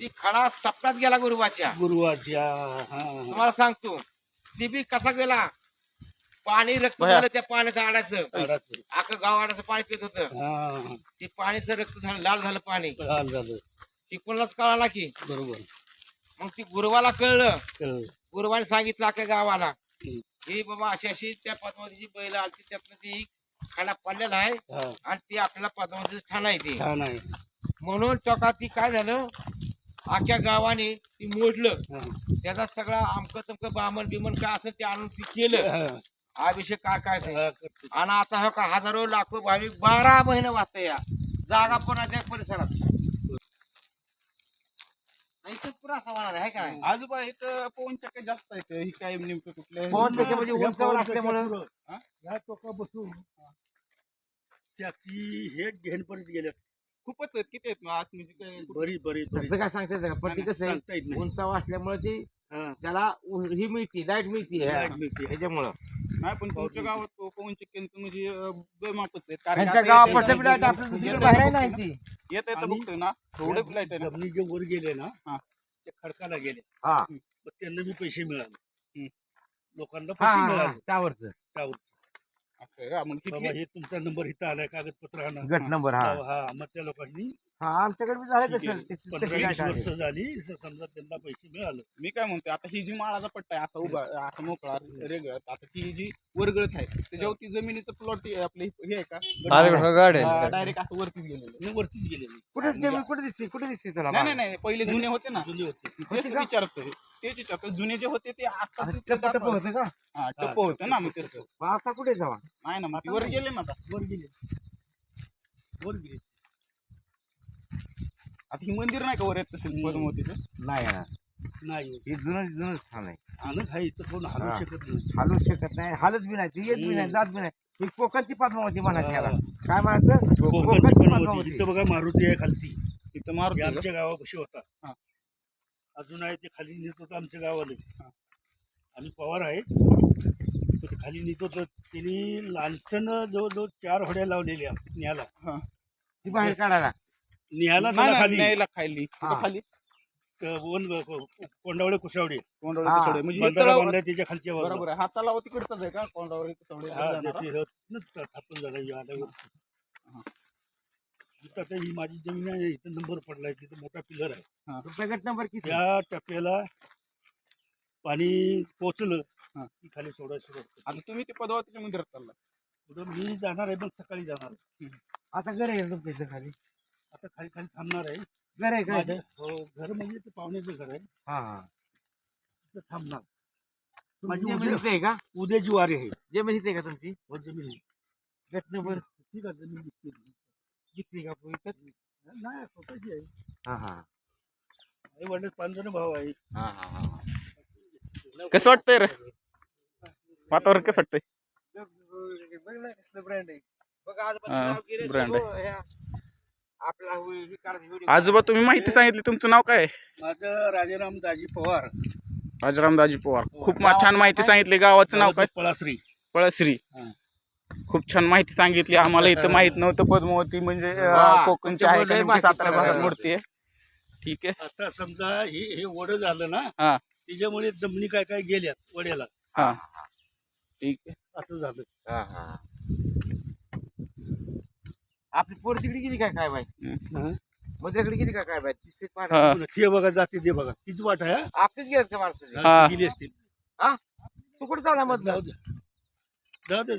ती खडा सपनात गेला गुरुवाच्या गुरुवारच्या हा तुम्हाला सांगतो ती बी कसा गेला? पाणी रक्त. झालं त्या पाण्याचं आडाचं. झाडाचं. अख्खं गाव आडाचं पाणी पित होतं. हा ते पाणीचं रक्त झालं लाल झालं पाणी. हाल झालं. ती कोणालाच कळाला की. बरोबर. मग ती गुरुवाला कळलं. कळलं. गुरुवाने सांगितलं अख्ख्या गावाला. हम्म. ही बाबा अशी अशी त्या पद्मावतीची बैल आलती त्यातनं ती खाना पडलेला आहे हा. आणि ती आपल्याला पद्मावतीचं ठाण आहे ती. छान आहे. म्हणून चौकात ती काय झालं? अख्ख्या गावाने ती मोडलं. हा. त्याचा सगळा आमकं तमकं बामण बिमन काय असं ते आणून ती केलं. हा. अभिषेक काय काय हा. आणि आता हो का हजारो लाखो भाविक बारा महिने वाचते या. जागा पण आहे त्या परिसरात आहे आजोबा इथं पवन चक्क जास्त आहेत ही काय नेमकं कुठले? पवन चक्के म्हणजे उंचावर असल्यामुळं. या टोका बसून त्याची हे घेणपर्यंत गेल्या खूपच आहेत. किती आहेत मग? आज म्हणजे काय बरी बरी काय सांगता येतं का पण ती कसं आहे सांगता येत नाही. उंचावर असल्यामुळे ती हा. त्याला उ- ही मिळती लाइट मिळती मिळते. त्याच्यामुळं नाही पण तुमच्या गावात पवन चक्क्यांचं म्हणजे अं, आहेत. कारण त्यांच्या आता गावात येतं- पटलं लाइट आपल्या दुसरीकडे बाहेर आहे. नाही ती येत येतं आणि- बघतोय ना. थोडं लाइट आहे ना. जमिनी जे वर गेले ना हा. ते खडकाला गेले. हा. मग त्यांना बी पैसे मिळाले. हम्म. लोकांना हा, पैसे हा मिळाले. टावरचं त्यावर. हे तुमचा नंबर इथं आलाय कागदपत्र आणा. गट नंबर हा. हा मग त्या लोकांनी हा आमच्याकडे बी झालं ठीक आहे. तसं. तशी- पंधरा तशी वीस लाइट वर्ष. झाली समजा त्यांना पैसे मिळाले. मी काय म्हणतोय आता ही जी माळाचा पट्टा आहे असा उभा असा मोकळा रेगळत आता ही जी वरगळत आहे त्याच्यावर ती जमिनीचं प्लॉट आपले हे आहे का? डायरेक्ट असं वरतीच गेलेलं मी वरतीच गेलेली कुठे जमीन कुठे दिसते? कुठे दिसते त्याला नाही नाही नाही पहिले जुने होते ना. जुनी होती. तेच विचारतोय. तेच विचारतोय जुने जे होते ते आता टप्प होतं का? हा टप्प होतं ना मग तेच मग आता कुठे जावा? नाही ना मग वर गेले ना आता. वर गेले. वर गेले. आता ही मंदिर नाही का वर येत तसेल पद्मावतीचं? नाही येणार. नाही हे जुनं जुनं स्थान आहे. इथं कोण हलू. शकत नाही. हालू शकत नाही. हालत बी नाही ती. येत बी नाही जात बी नाही. ही कोकणची पद्मावती म्हणा. त्याला काय म्हणायचं? कोकणची पद्मावती. इथं बघा मारुती आहे खालती. तिथं ते मारुती? आमच्या गावापाशी होता. अजून आहे ते खाली नेत होतं आमच्या गावाला हा. आणि पवार आहे तो ते खाली नेत होतं त्यांनी लांछन जवळजवळ चार होड्या लावलेल्या न्याला हा. ती बाहेर काढायला न्याला त्याला खाली न्यायला खाली हा. खाली वन कोंडावळे कुसावडे कोंडावळे हा. म्हणजे बंधारा तळावर- बांधलाय त्याच्या खालच्या बाजूला. बरोबर आहे हा तलाव तिकडचाच आहे का कोंडावळे कसोडे हा, जाणारा? ते- ते नच थापून झालं या आल्यावर. इथं आता ही माझी जमीन आहे इथं नंबर पडलाय तिथं मोठा पिलर आहे. रुपये गट नंबर किती? त्या टप्प्याला पाणी पोचलं हा. की खाली सोडायला सुरुवात करतो. आता तुम्ही ते पद्मावतीच्या मंदिरात चालला पुढं मी जाणार आहे पण सकाळी जाणार आहे. आता घर आहे तुमच्या इथं खाली? आता खाली खाली थांबणार आहे. घर आहे का माझं? हो, घर म्हणजे ते पाहुण्याचं घर आहे. हा हा. तिथं थांबणार. माझी जमीन उद्या इथं आहे का? उद्याची वारी आहे. जमीन इथे आहे का तुमची? हो, जमीन आहे. गट नंबर? ठीक आहे जमीन दिसते. किती का इथं नाही स्वतःची आहे. हा हा. आई वडील पाच जण भाऊ आहे हा हा हा कसं वाटतंय रे? वातावरण कसं वाटतंय? बघ ना कसलं ब्रँड आहे बघ हा, brand आपला होय- हे. आजोबा तुम्ही माहिती सांगितली तुमचं नाव काय आहे? माझं राजाराम दाजी पवार. राजाराम दाजी पवार. खूप मा- छान माहिती सांगितली गावाचं नाव काय? पळाश्री पळश्री हा. खूप छान माहिती सांगितली. आम्हाला इथं माहीत नव्हतं पद्मावती म्हणजे अं, कोकणची आहे का तुमच्यामुळे नेमकी माहिती सातारा भागात कळाली. मूर्ती आहे ठीक आहे. आता समजा हे हे वड झालं ना हा. त्याच्यामुळे जमिनी काय काय गेल्यात वड्याला? हा. ठीक आहे. असं झालं. हा, हा. आपली पोर तिकडे गेली काय काय बाई? हं? मध्येकडे गेली का काय बाई? हा. ते बघा जाते ते बघा. तीच वाट आहे हा? आपलीच गेल्यात का माणसं हा. गेली असतील. हा? तू कुठे चालला मधलं जाऊ दे. जाऊ दे.